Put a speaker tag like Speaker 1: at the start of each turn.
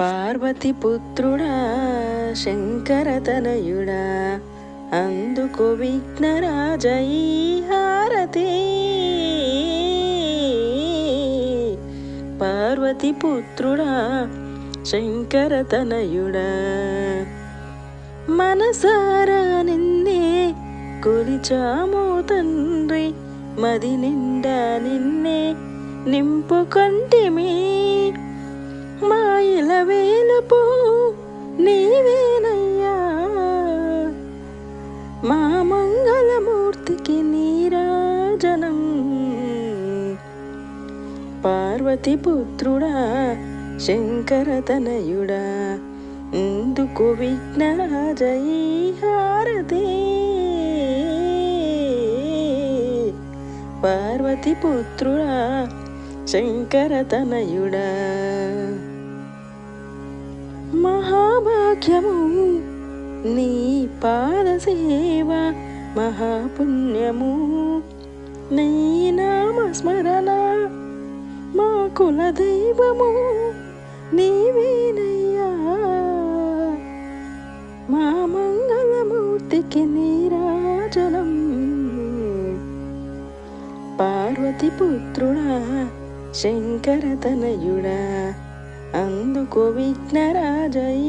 Speaker 1: పార్వతి పుత్రుడా శంకరతనయుడా అందుకు విఘ్నరాజై హారతి పార్వతి పుత్రుడా శంకరతనయుడా మనసారా నిన్నే కొలిచాము తండ్రి మది నిండా నిన్నే నింపుకొంటిమి. మాయల వేలపు నీవేనయ్యా. మా మంగళమూర్తికి నీరాజనం. పార్వతి పుత్రుడా శంకరతనయుడా ఇందుకు విఘ్నరాజై హారతి. పార్వతి పుత్రుడా శంకరతనయుడా ముఖ్యము నీ పాద సేవ మహాపుణ్యము. నీ నామస్మరణ మా కుల దైవము నీవేనయ్యా. మా మంగళమూర్తికి నీరాజలం పార్వతి పుత్రుడా శంకరతనయుడా అందుకు విఘ్నరాజై